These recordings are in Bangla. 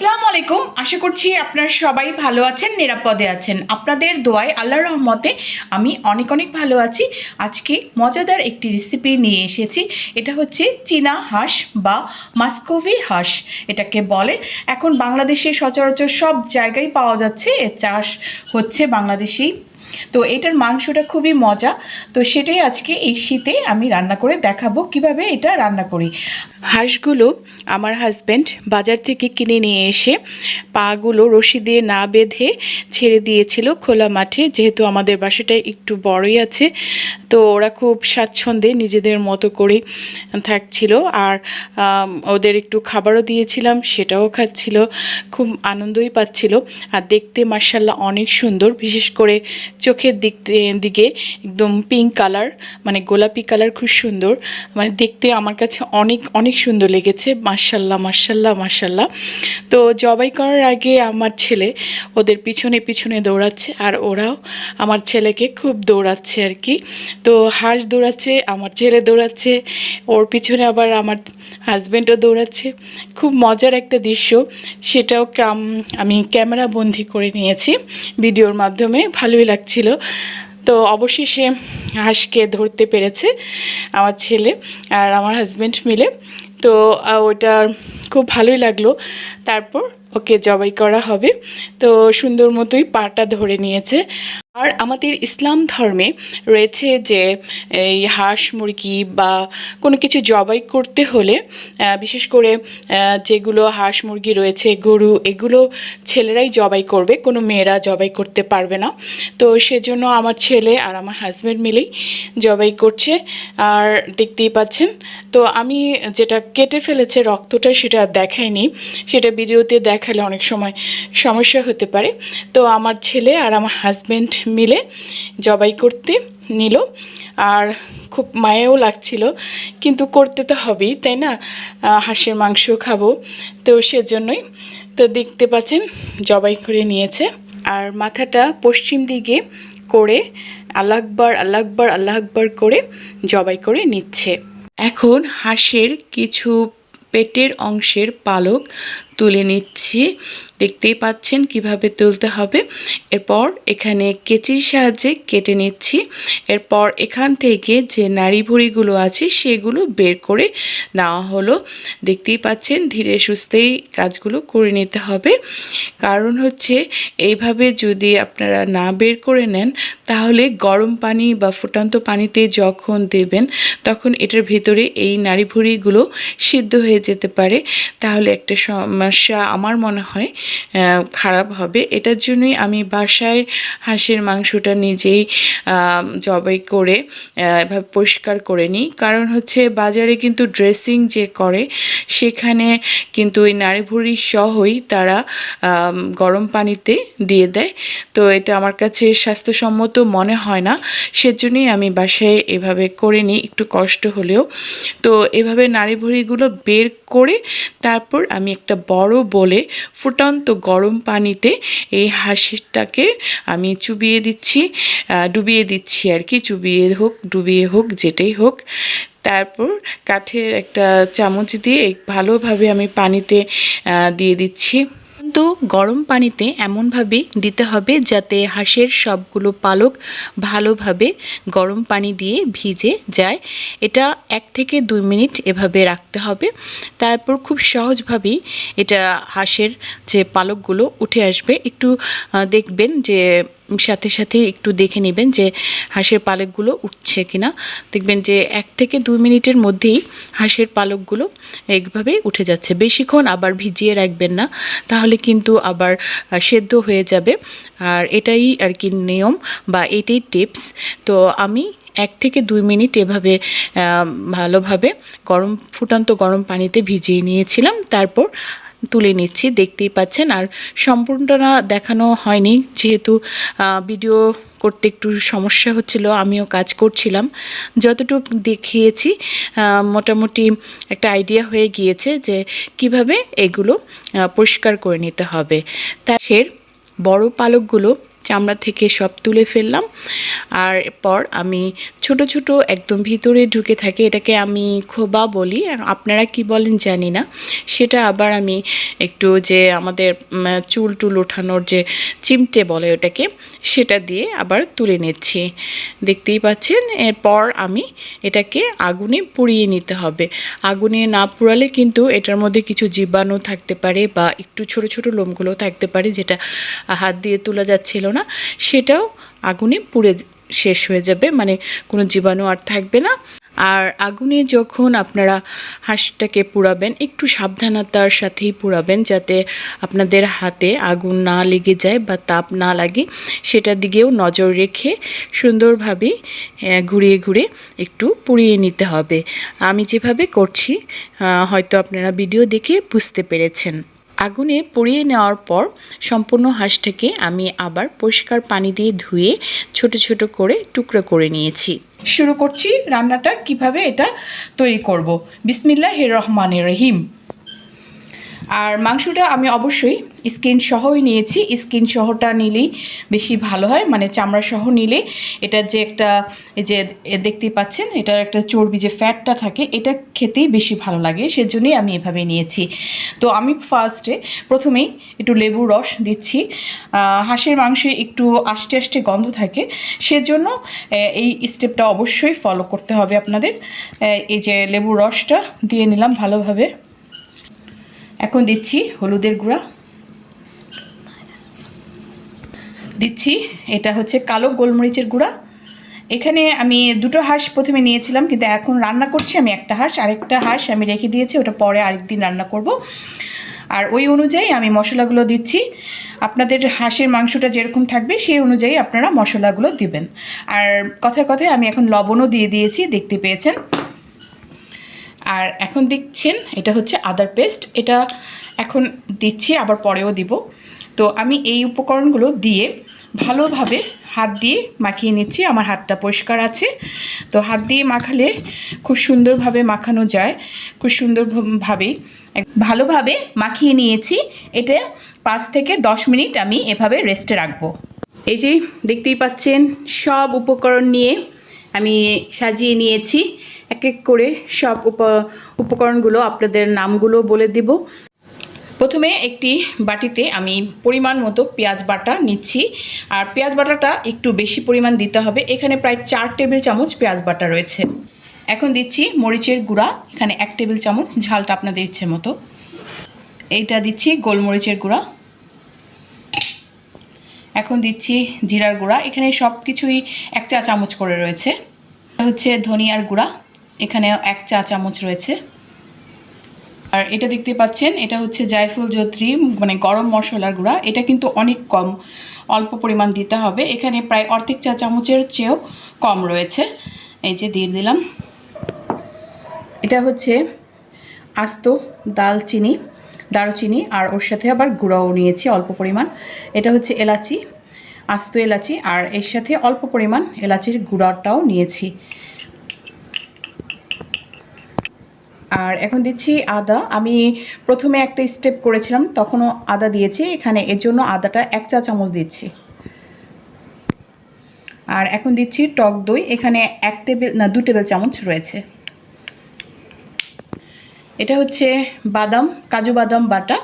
আসসালামু আলাইকুম। আশা করছি আপনারা সবাই ভালো আছেন, নিরাপদে আছেন। আপনাদের দোয়ায় আল্লাহর রহমতে আমি অনেক অনেক ভালো আছি। আজকে মজাদার একটি রেসিপি নিয়ে এসেছি। এটা হচ্ছে চীনা হাঁস বা মাস্কোভি হাঁস এটাকে বলে। এখন বাংলাদেশে সচরাচর সব জায়গায় পাওয়া যাচ্ছে। এর চাষ হচ্ছে বাংলাদেশেই। তো এটার মাংসটা খুবই মজা। তো সেটাই আজকে এই শীতে আমি রান্না করে দেখাবো কীভাবে এটা রান্না করি। হাঁসগুলো আমার হাজব্যান্ড বাজার থেকে কিনে নিয়ে এসে পাগুলো রশি দিয়ে না বেঁধে ছেড়ে দিয়েছিল খোলা মাঠে, যেহেতু আমাদের বাসাটা একটু বড়ই আছে। তো ওরা খুব স্বাচ্ছন্দ্যে নিজেদের মতো করে থাকছিল আর ওদের একটু খাবারও দিয়েছিলাম, সেটাও খাচ্ছিল, খুব আনন্দই পাচ্ছিল। আর দেখতে মার্শাল্লাহ অনেক সুন্দর, বিশেষ করে চোখের দিক দিকে একদম পিঙ্ক কালার মানে গোলাপি কালার খুব সুন্দর। মানে দেখতে আমার কাছে অনেক অনেক সুন্দর লেগেছে। মার্শাল্লাহ মার্শাল্লাহ মার্শাল্লাহ তো জবাই করার আগে আমার ছেলে ওদের পিছনে পিছনে দৌড়াচ্ছে আর ওরাও আমার ছেলেকে খুব দৌড়াচ্ছে আর কি। তো হাঁস দৌড়াচ্ছে, আমার ছেলে দৌড়াচ্ছে, ওর পিছনে আবার আমার হাজব্যান্ডও দৌড়াচ্ছে। খুব মজার একটা দৃশ্য। সেটাও আমি ক্যামেরা বন্দি করে নিয়েছি ভিডিওর মাধ্যমে। ভালোই লাগছিল তো অবশেষে হাঁসকে ধরতে পেরেছে আমার ছেলে আর আমার হাজব্যান্ড মিলে। তো ওটা খুব ভালোই লাগল। তারপর ওকে জবাই করা হবে। তো সুন্দর মতোই পাটা ধরে নিয়েছে। আর আমাদের ইসলাম ধর্মে রয়েছে যে এই হাঁস মুরগি বা কোনো কিছু জবাই করতে হলে বিশেষ করে যেগুলো হাঁস মুরগি রয়েছে, গরু, এগুলো ছেলেরাই জবাই করবে, কোনো মেয়েরা জবাই করতে পারবে না। তো সেজন্য আমার ছেলে আর আমার হাজব্যান্ড মিলেই জবাই করছে, আর দেখতেই পাচ্ছেন। তো আমি যেটা কেটে ফেলেছে রক্তটা সেটা দেখাইনি, সেটা ভিডিওতে দেখালে অনেক সময় সমস্যা হতে পারে। তো আমার ছেলে আর আমার হাজব্যান্ড মিলে জবাই করতে নিল। আর খুব মায়াও লাগছিল। কিন্তু করতে তো হবেই, তাই না? হাঁসের মাংস খাব। তো সেজন্যই তো দেখতে পাচ্ছেন, জবাই করে নিয়েছে। আর মাথাটা পশ্চিম দিকে করে আল্লাহ আকবর, আল্লাহ করে জবাই করে নিচ্ছে। এখন হাঁসের কিছু পেটের অংশের পালক তুলে নিচ্ছি। দেখতেই পাচ্ছেন কীভাবে তুলতে হবে। এরপর এখানে কেচির সাহায্যে কেটে নিচ্ছি। এরপর এখান থেকে যে নাড়ি ভুড়িগুলো আছে সেগুলো বের করে নেওয়া হলো। দেখতেই পাচ্ছেন ধীরে সুস্থেই কাজগুলো করে নিতে হবে। কারণ হচ্ছে এইভাবে যদি আপনারা না বের করে নেন, তাহলে গরম পানি বা ফুটান্ত পানিতে যখন দেবেন, তখন এটার ভিতরে এই নাড়ি ভুড়িগুলো সিদ্ধ হয়ে যেতে পারে। তাহলে একটা সমস্যা আমার মনে হয় খারাপ হবে। এটার জন্যই আমি বাসায় হাঁসের মাংসটা নিজেই জবাই করে এভাবে পরিষ্কার করে নিই। কারণ হচ্ছে বাজারে কিন্তু ড্রেসিং যে করে, সেখানে কিন্তু ওই নাড়িভুড়ি সহই তারা গরম পানিতে দিয়ে দেয়। তো এটা আমার কাছে স্বাস্থ্যসম্মত মনে হয় না। সেজন্যই আমি বাসায় এভাবে করে নিই, একটু কষ্ট হলেও। তো এভাবে নাড়িভুড়িগুলো বের করে তারপর আমি একটা বড় বলে ফুটন্ত গরম পানিতে এই হাঁসটাকে আমি চুবিয়ে দিচ্ছি ডুবিয়ে দিচ্ছি আর কি, চুবিয়ে হোক, ডুবিয়ে হোক, যেটাই হোক। তারপর কাঠের একটা চামচ দিয়ে ভালোভাবে আমি পানিতে দিয়ে দিচ্ছি। কিন্তু গরম পানিতে এমনভাবে দিতে হবে যাতে হাঁসের সবগুলো পালক ভালোভাবে গরম পানি দিয়ে ভিজে যায়। এটা এক থেকে দুই মিনিট এভাবে রাখতে হবে। তারপর খুব সহজভাবেই এটা হাঁসের যে পালকগুলো উঠে আসবে। একটু দেখবেন যে সাথে সাথে একটু দেখে নেবেন যে হাঁসের পালকগুলো উঠছে কিনা। দেখবেন যে এক থেকে দুই মিনিটের মধ্যেই হাঁসের পালকগুলো এইভাবে উঠে যাচ্ছে। বেশিক্ষণ আবার ভিজিয়ে রাখবেন না, তাহলে কিন্তু আবার সেদ্ধ হয়ে যাবে। আর এটাই আর কি নিয়ম বা এটাই টিপস। তো আমি এক থেকে দুই মিনিট এভাবে ভালোভাবে গরম, ফুটান্ত গরম পানিতে ভিজিয়ে নিয়েছিলাম। তারপর তুলে নিচ্ছি, দেখতেই পাচ্ছেন। আর সম্পূর্ণটা দেখানো হয়নি, যেহেতু ভিডিও করতে একটু সমস্যা হচ্ছিল, আমিও কাজ করছিলাম। যতটুক দেখিয়েছি মোটামুটি একটা আইডিয়া হয়ে গিয়েছে যে কীভাবে এগুলো পরিষ্কার করে নিতে হবে। তার বড় পালকগুলো চামড়া থেকে সব তুলে ফেললাম। আর পর আমি ছোট ছোট একদম ভিতরে ঢুকে থাকে, এটাকে আমি খোবা বলি। আপনারা কি বলেন জানি না। সেটা আবার আমি একটু যে আমাদের চুল টুল ওঠানোর যে চিমটে বলে ওটাকে, সেটা দিয়ে আবার তুলে নিচ্ছি। দেখতেই পাচ্ছেন, এরপর আমি এটাকে আগুনে পুড়িয়ে নিতে হবে। আগুনে না পুড়ালে কিন্তু এটার মধ্যে কিছু জীবাণু থাকতে পারে বা একটু ছোট ছোট লোমগুলো থাকতে পারে, যেটা হাত দিয়ে তোলা যাচ্ছিল না। সেটাও আগুনে পুড়ে শেষ হয়ে যাবে মানে কোনো জীবাণু আর থাকবে না। আর আগুনে যখন আপনারা হাঁসটাকে পুড়াবেন, একটু সাবধানতার সাথেই পুড়াবেন, যাতে আপনাদের হাতে আগুন না লেগে যায় বা তাপ না লাগে সেটার দিকেও নজর রেখে সুন্দরভাবে ঘুরিয়ে ঘুরে একটু পুড়িয়ে নিতে হবে। আমি যেভাবে করছি হয়তো আপনারা ভিডিও দেখে বুঝতে পেরেছেন। আগুনে পুড়িয়ে নেওয়ার পর সম্পূর্ণ হাঁসটাকে আমি আবার পরিষ্কার পানি দিয়ে ধুয়ে ছোট ছোট করে টুকরো করে নিয়েছি। শুরু করছি রান্নাটা, কীভাবে এটা তৈরি করব। বিসমিল্লাহ রহমানের রহিম। আর মাংসটা আমি অবশ্যই স্কিন সহই নিয়েছি। স্কিন সহটা নিলেই বেশি ভালো হয় মানে চামড়া সহ নিলে এটার যে একটা, এই যে দেখতেই পাচ্ছেন, এটার একটা চর্বি যে ফ্যাটটা থাকে, এটা খেতেই বেশি ভালো লাগে, সেজন্যই আমি এভাবে নিয়েছি। তো আমি ফার্স্টে প্রথমেই একটু লেবুর রস দিচ্ছি। হাঁসের মাংসে একটু আষ্টে আষ্টে গন্ধ থাকে, সেজন্য এই স্টেপটা অবশ্যই ফলো করতে হবে আপনাদের। এই যে লেবুর রসটা দিয়ে নিলাম ভালোভাবে। এখন দিচ্ছি হলুদের গুঁড়া। দিচ্ছি, এটা হচ্ছে কালো গোলমরিচের গুঁড়া। এখানে আমি দুটো হাঁস প্রথমে নিয়েছিলাম, কিন্তু এখন রান্না করছি আমি একটা হাঁস, আরেকটা হাঁস আমি রেখে দিয়েছি, ওটা পরে আরেকদিন রান্না করব। আর ওই অনুযায়ী আমি মশলাগুলো দিচ্ছি। আপনাদের হাঁসের মাংসটা যেরকম থাকবে, সেই অনুযায়ী আপনারা মশলাগুলো দিবেন। আর কথায় কথায় আমি এখন লবণও দিয়ে দিয়েছি, দেখতে পেয়েছেন। আর এখন দেখছেন এটা হচ্ছে আদার পেস্ট এটা এখন দিচ্ছি, আবার পরেও দিব। তো আমি এই উপকরণগুলো দিয়ে ভালোভাবে হাত দিয়ে মাখিয়ে নিচ্ছি, আমার হাতটা পরিষ্কার আছে। তো হাত দিয়ে মাখালে খুব সুন্দরভাবে মাখানো যায়, খুব সুন্দরভাবেই ভালোভাবে মাখিয়ে নিয়েছি। এটা পাঁচ থেকে দশ মিনিট আমি এভাবে রেস্টে রাখব। এই যে দেখতেই পাচ্ছেন, সব উপকরণ নিয়ে আমি সাজিয়ে নিয়েছি। এক এক করে সব উপ উপকরণগুলো আপনাদের নামগুলো বলে দেব। প্রথমে একটি বাটিতে আমি পরিমাণ মতো পেঁয়াজ বাটা নিচ্ছি। আর পেঁয়াজ বাটাটা একটু বেশি পরিমাণ দিতে হবে। এখানে প্রায় চার টেবিল চামচ পেঁয়াজ বাটা রয়েছে। এখন দিচ্ছি মরিচের গুঁড়া। এখানে এক টেবিল চামচ ঝালটা আপনাদের ইচ্ছে মতো। এইটা দিচ্ছি গোলমরিচের গুঁড়া। এখন দিচ্ছি জিরার গুঁড়া। এখানে সব কিছুই এক চা চামচ করে রয়েছে। হচ্ছে ধনিয়ার গুঁড়া। এখানে এক চা চামচ রয়েছে। আর এটা দেখতে পাচ্ছেন, এটা হচ্ছে জায়ফুল জত্রি মানে গরম মশলার গুঁড়া। এটা কিন্তু অনেক কম, অল্প পরিমাণ দিতে হবে। এখানে প্রায় অর্ধেক চা চামচের চেয়েও কম রয়েছে। এই যে দিয়ে দিলাম। এটা হচ্ছে আস্ত দালচিনি, দারুচিনি, আর ওর সাথে আবার গুঁড়াও নিয়েছি অল্প পরিমাণ। এটা হচ্ছে এলাচি, আস্ত এলাচি, আর এর সাথে অল্প পরিমাণ এলাচির গুঁড়াটাও নিয়েছি। আর এখন দিচ্ছি আদা। আমি প্রথমে একটা স্টেপ করেছিলাম, তখনও আদা দিয়েছি। এখানে এর জন্য আদাটা এক চা চামচ দিচ্ছি। আর এখন দিচ্ছি টক দই। এখানে এক টেবিল না, দু টেবিল চামচ রয়েছে। এটা হচ্ছে বাদাম, কাজু বাদাম বাটা।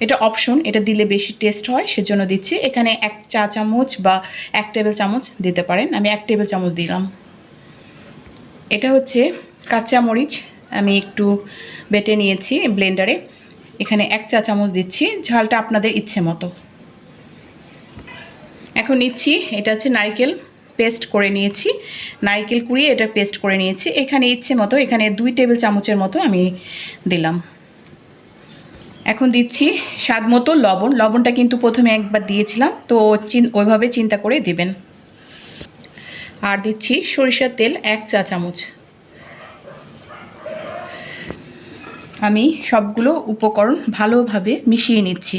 এটা অপশন এটা দিলে বেশি টেস্ট হয়, সেজন্য দিচ্ছি। এখানে এক চা চামচ বা এক টেবিল চামচ দিতে পারেন। আমি এক টেবিল চামচ দিলাম। এটা হচ্ছে কাঁচা মরিচ আমি একটু বেটে নিয়েছি ব্লেন্ডারে। এখানে এক চা চামচ দিচ্ছি, ঝালটা আপনাদের ইচ্ছে মতো। এখন নিচ্ছি, এটা হচ্ছে নারকেল পেস্ট করে নিয়েছি। নারকেল কুড়িয়ে এটা পেস্ট করে নিয়েছি। এখানে ইচ্ছে মতো, এখানে দুই টেবিল চামচের মতো আমি দিলাম। এখন দিচ্ছি স্বাদ মতো লবণ। লবণটা কিন্তু প্রথমে একবার দিয়েছিলাম, তো ওইভাবে চিন্তা করে দিবেন। আর দিচ্ছি সরিষার তেল এক চা চামচ। আমি সবগুলো উপকরণ ভালোভাবে মিশিয়ে নিচ্ছি।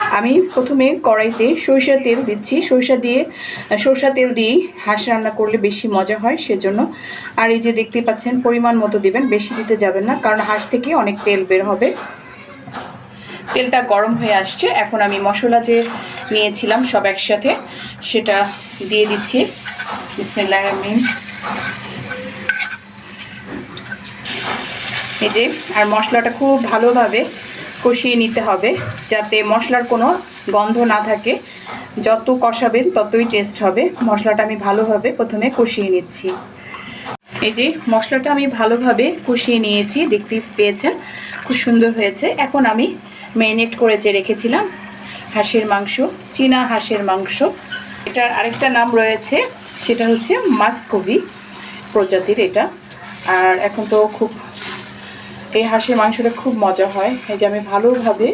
আমি প্রথমে কড়াইতে সরিষার তেল দিচ্ছি। সরিষা দিয়ে, সরষা তেল দিয়েই হাঁস রান্না করলে বেশি মজা হয়, সেজন্য। আর এই যে দেখতে পাচ্ছেন, পরিমাণ মতো দিবেন, বেশি দিতে যাবেন না, কারণ হাঁস থেকে অনেক তেল বের হবে। তেলটা গরম হয়ে আসছে। এখন আমি মশলা যে নিয়েছিলাম সব একসাথে, সেটা দিয়ে দিচ্ছি। বিসমিল্লাহ রহমান এই যে, আর মশলাটা খুব ভালোভাবে কষিয়ে নিতে হবে, যাতে মশলার কোনো গন্ধ না থাকে। যত কষাবেন ততই টেস্ট হবে। মশলাটা আমি ভালোভাবে প্রথমে কষিয়ে নিচ্ছি। এই যে, মশলাটা আমি ভালোভাবে কষিয়ে নিয়েছি দেখতে পেয়েছেন, খুব সুন্দর হয়েছে। এখন আমি ম্যারিনেট করে যে রেখেছিলাম, হাঁসের মাংস, চীনা হাঁসের মাংস। এটার আরেকটা নাম রয়েছে, সেটা হচ্ছে মাসকবি প্রজাতির এটা। আর এখন তো খুব এই হাঁসের মাংসটা খুব মজা হয়। এই যে আমি ভালোভাবে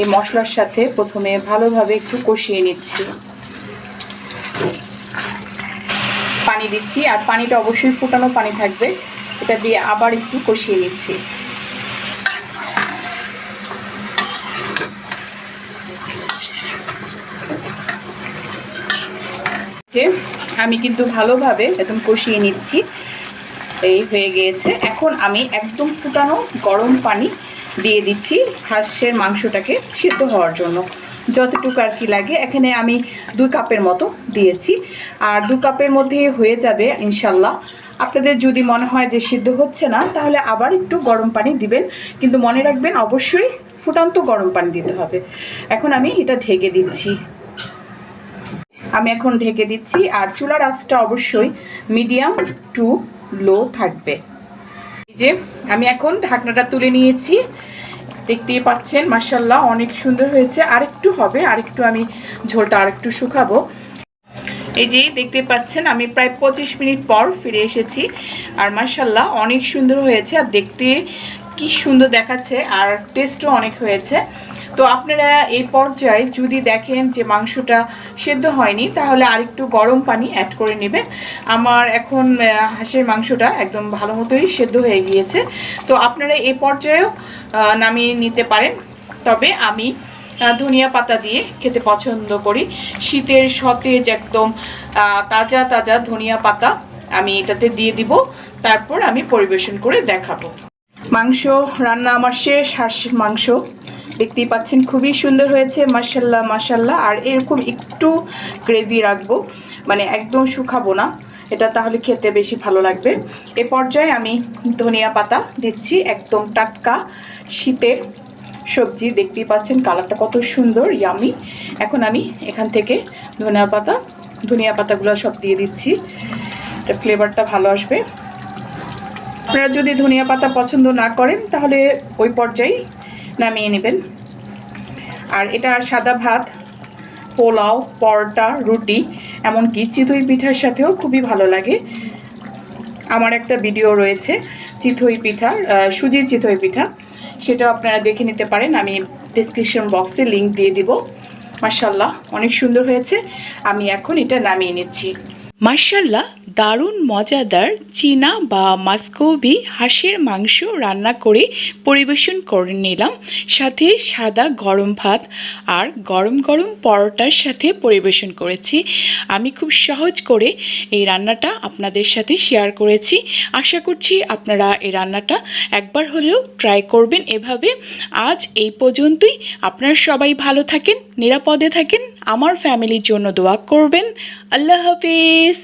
এই মশলার সাথে প্রথমে ভালোভাবে একটু কষিয়ে নিচ্ছি। পানি দিচ্ছি, আর পানিটা অবশ্যই ফুটানো পানি থাকবে। এটা দিয়ে আবার একটু কষিয়ে নিচ্ছি। আমি কিন্তু ভালোভাবে একদম কষিয়ে নিচ্ছি। এই হয়ে গিয়েছে। এখন আমি একদম ফুটানো গরম পানি দিয়ে দিচ্ছি হাঁসের মাংসটাকে সিদ্ধ হওয়ার জন্য। যতটুকু আর কি লাগে। এখানে আমি দুই কাপের মতো দিয়েছি। আর দু কাপের মধ্যে হয়ে যাবে, ইনশাল্লাহ। আপনাদের যদি মনে হয় যে সিদ্ধ হচ্ছে না, তাহলে আবার একটু গরম পানি দিবেন। কিন্তু মনে রাখবেন, অবশ্যই ফুটান্ত গরম পানি দিতে হবে। এখন আমি এটা ঢেকে দিচ্ছি। আমি এখন ঢেকে দিচ্ছি। আর চুলার আঁচটা অবশ্যই মিডিয়াম টু লো থাকবে। এই যে, আমি এখন ঢাকনাটা তুলে নিয়েছি। দেখতেই পাচ্ছেন মাসাল্লাহ অনেক সুন্দর হয়েছে। আরেকটু হবে, আরেকটু আমি ঝোলটা আরেকটু শুকাবো। এই যে, দেখতে পাচ্ছেন, আমি প্রায় পঁচিশ মিনিট পর ফিরে এসেছি। আর মাসাল্লাহ অনেক সুন্দর হয়েছে। আর দেখতে কি সুন্দর দেখাচ্ছে, আর টেস্টও অনেক হয়েছে। তো আপনারা এই পর্যায়ে যদি দেখেন যে মাংসটা সেদ্ধ হয়নি, তাহলে আরেকটু গরম পানি অ্যাড করে নেবেন। আমার এখন হাঁসের মাংসটা একদম ভালো মতোই সেদ্ধ হয়ে গিয়েছে। তো আপনারা এই পর্যায়েও নামিয়ে নিতে পারেন। তবে আমি ধনিয়া পাতা দিয়ে খেতে পছন্দ করি। শীতের সতেজ একদম তাজা তাজা ধনিয়া পাতা আমি এটাতে দিয়ে দিব। তারপর আমি পরিবেশন করে দেখাবো। মাংস, রান্না আমার শেষ হাঁসের মাংস। দেখতেই পাচ্ছেন, খুবই সুন্দর হয়েছে মাসাল্লাহ মাসাল্লাহ আর এরকম একটু গ্রেভি রাখব মানে একদম শুকাবো না। এটা তাহলে খেতে বেশি ভালো লাগবে। এ পর্যায়ে আমি ধনিয়া পাতা দিচ্ছি, একদম টাটকা শীতের সবজি। দেখতেই পাচ্ছেন কালারটা কত সুন্দর ইয়ামি এখন আমি এখান থেকে ধনিয়া পাতা, ধনিয়া পাতাগুলো সব দিয়ে দিচ্ছি। এটা ফ্লেভারটা ভালো আসবে। আপনারা যদি ধনিয়া পাতা পছন্দ না করেন, তাহলে ওই পর্যায়ে নামিয়ে নেবেন। আর এটা সাদা ভাত, পোলাও, পরোটা, রুটি, এমনকি চিতই পিঠার সাথেও খুবই ভালো লাগে। আমার একটা ভিডিও রয়েছে, চিতই পিঠার সুজির চিতই পিঠা। সেটাও আপনারা দেখে নিতে পারেন, আমি ডিসক্রিপশন বক্সে লিংক দিয়ে দিব। মার্শাল্লাহ অনেক সুন্দর হয়েছে। আমি এখন এটা নামিয়ে নিচ্ছি। মার্শাল্লাহ দারুণ মজাদার চীনা বা মাস্কোবি হাঁসের মাংস রান্না করে পরিবেশন করে নিলাম। সাথে সাদা গরম ভাত আর গরম গরম পরোটার সাথে পরিবেশন করেছি। আমি খুব সহজ করে এই রান্নাটা আপনাদের সাথে শেয়ার করেছি। আশা করছি আপনারা এই রান্নাটা একবার হলেও ট্রাই করবেন এভাবে। আজ এই পর্যন্তই। আপনারা সবাই ভালো থাকেন, নিরাপদে থাকেন। আমার ফ্যামিলির জন্য দোয়া করবেন। আল্লাহ হাফিজ।